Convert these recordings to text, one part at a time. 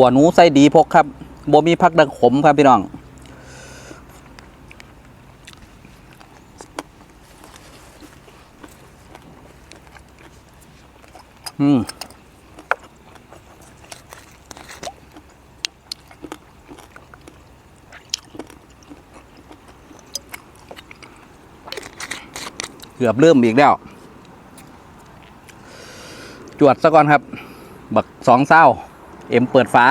ขัวหนูใส่ดีพกครับบ่มีพักดังขมครับพี่น้องอืมเกือบเริ่มอีกแล้ว จวดซะก่อนครับ บักสองเศร้า เอ็มเปิดฝา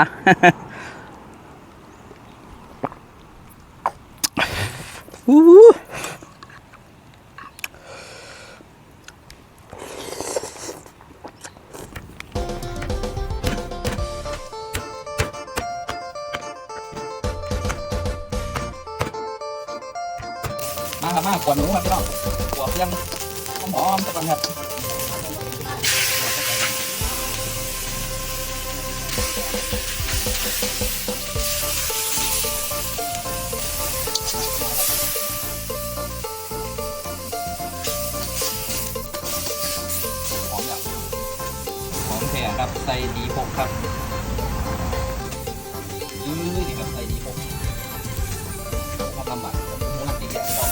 มาครับมาขวดหนูครับพี่น้องขวดยังหอมๆซะก่อนครับ ใส่ดีพกครับยื้อดีครับใส่ดีพกความลำบากผมรักดีแก่อบ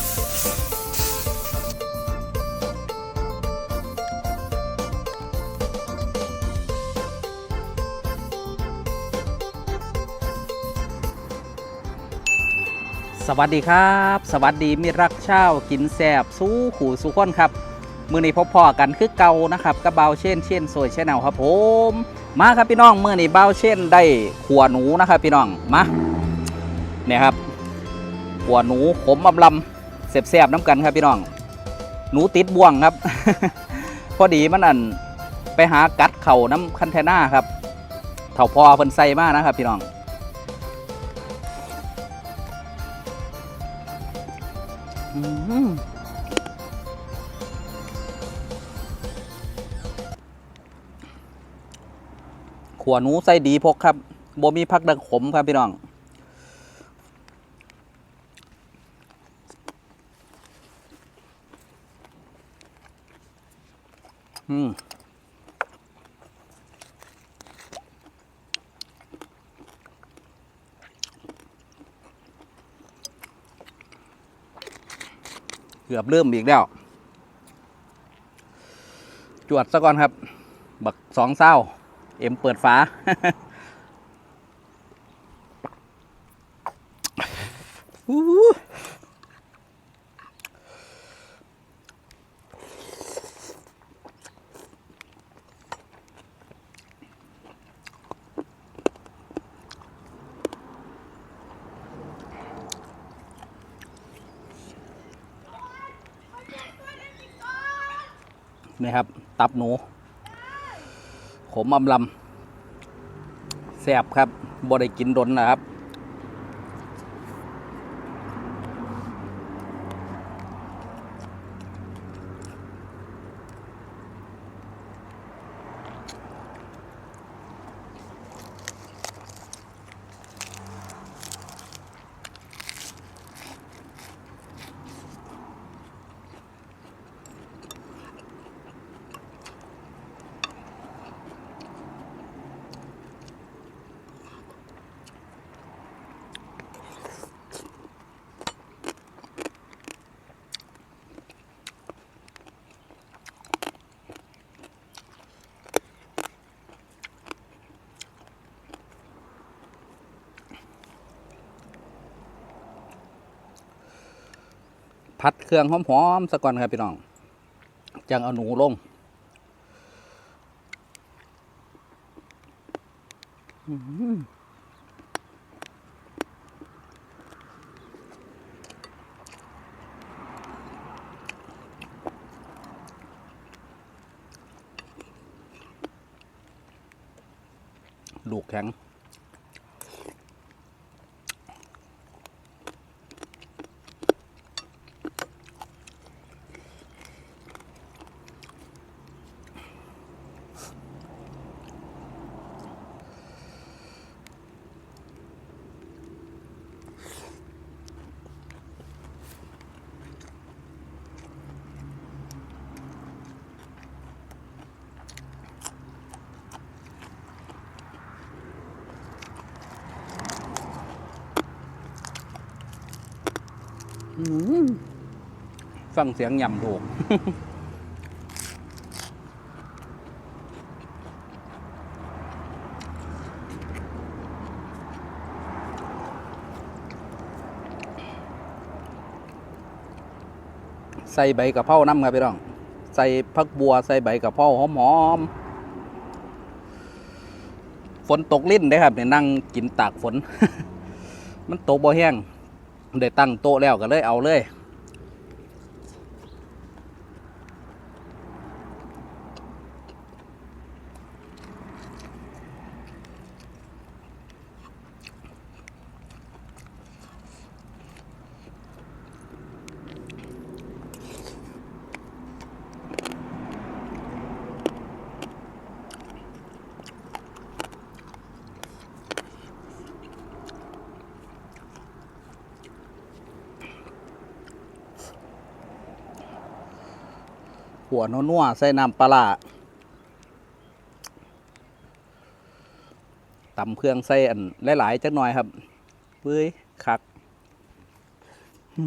สวัสดีครับ สวัสดีมิรักเช่ากินแสบสู้ขู่สู้คนครับ มือนี้พบพอกันคือเก่านะครับกับเบาเช่นเช่นโซยเช่นแนวครับผมมาครับพี่น้องมือนี้เบาเช่นได้ขัวหนูนะครับพี่น้องมาเนี่ยครับขัวหนูขมอำลำเสียบๆน้ำกันครับพี่น้อง หนูติดบ่วงครับ พอดีมันอันไปหากัดเข่าน้ำคันเทน่าครับเถ่าพอเพิ่นใส่มากนะครับพี่น้องอื ขัวหนูใส่ดีพกครับบ่มีพักดังขมครับพี่น้องอืมเกือบเริ่มอีกแล้ว จวดซะก่อนครับ บักสองเศร้า เอ็มเปิดฝานี่ครับ ตับหนู ขมอำลำแซ่บครับบ่ได้กินดนนะครับ เครื่องหอมๆสัก่อนครับพี่น้อง จังเอาหนูลงอื ฟังเสียงยำถูกใส่ใบกะเพราน้ำครับพี่น้อง ใส่ผักบัว ใส่ใบกะเพราหอมๆฝนตกลิ้นได้ครับเนี่ยนั่งกินตากฝน มันตกบ่แห้ง ได้ตั้งโต๊ะแล้วก็เลยเอาเลย หัวนัวๆใส่น้ำปลาตำเครื่องใส่อันหลายๆจักหน่อยครับเปื้ยคัก อื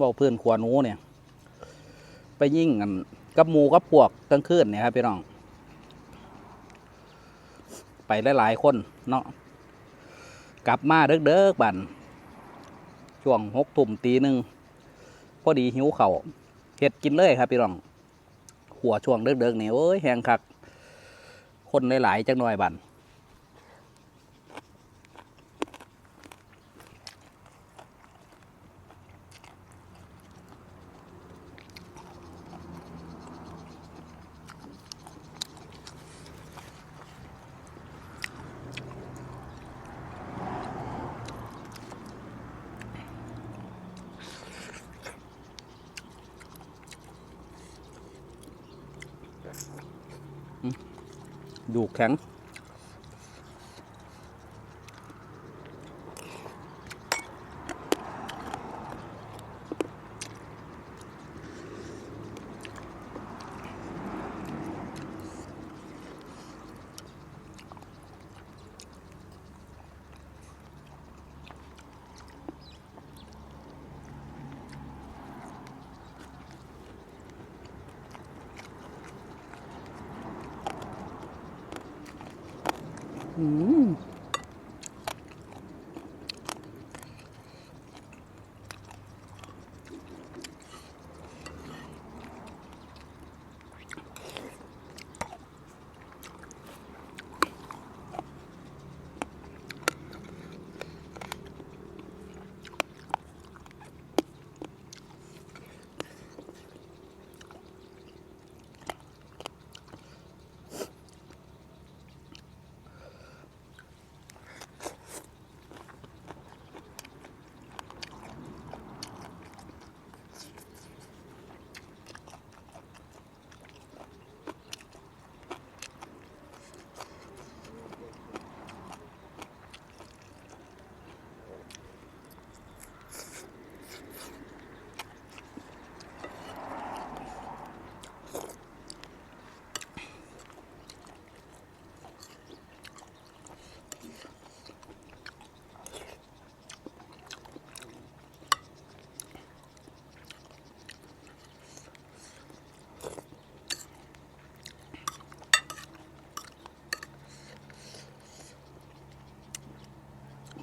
บอกเพื่อนขวานูเนี่ย ไปยิ่งกันกับหมูกับพวกกลางคืนเนี่ยครับพี่น้อง ไปหลายๆคนเนาะกลับมาเด้กๆบันช่วงหกทุ่มตีหนึ่งพอดีหิวเขา่าเห็ดกินเลยครับพี่น้อง หัวช่วงเด้กๆนี่โอ้ยแหงคัก คนหลายๆจักหน่อยบัน ดูแข็ง อื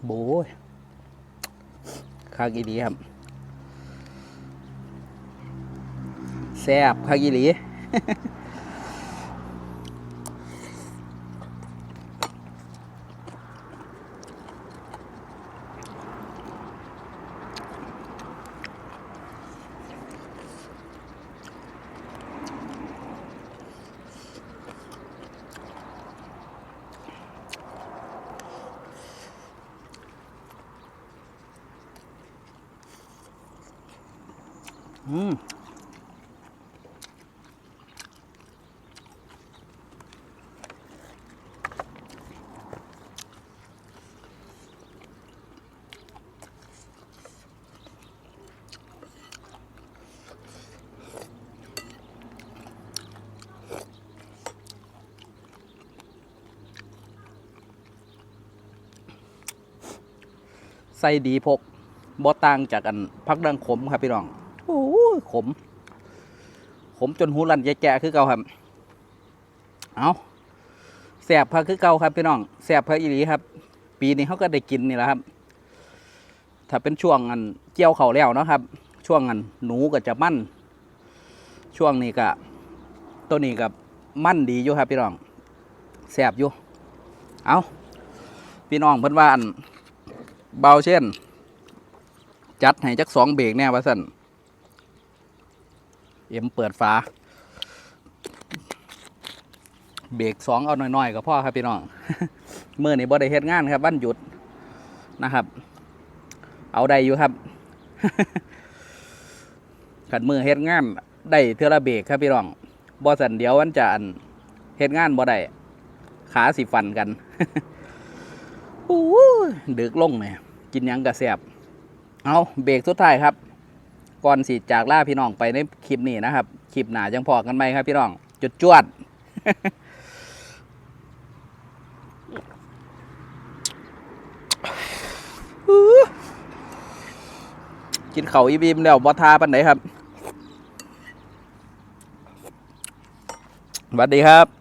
โบยคากิลีครับแซ่บคากิลี อืมใส่ดีพกบ่ต่างจากอันพักดังขมครับพี่น้อง ขม ขมจนหูรันแย่ๆคือเก่าครับ เอาแสบพะคือเก่าครับพี่น้องแสบพะอีหลีครับ ปีนี้เขาก็ได้กินนี่แหละครับ ถ้าเป็นช่วงอันเกี่ยวเขาแล้วเนาะครับ ช่วงอันหนูก็จะมั่น ช่วงนี้ก็ตัวนี้กับมั่นดีอยู่ครับพี่น้องแสบอยู่ เอาพี่น้องเพิ่นว่าอันเบาเช่น จัดให้จักสองเบรกแน่ว่าสั่น เอ็มเปิดฝา เบรกสองเอาหน่อยๆก็พ่อครับพี่น้องเมื่อนี้บ่ได้เฮ็ดงานครับวันหยุดนะครับ เอาได้อยู่ครับขันมือเฮ็ดงานได้เทือละเบรกครับพี่น้องบ่สันเดียววันจะอันเฮ็ดงานบ่ได้ขาสิฟันกันโอ้ยดึกลงเนี่ยกินยังกระแสบเอาเบรกสุดท้ายครับ ก่อนสิจากล่าพี่น้องไปในคลิปนี้นะครับ คลิปหนาจังพอกันไหมครับพี่น้อง จุดจวดกินเข่าอีบีมแล้วบอทาปันไหนครับสวัสดีครับ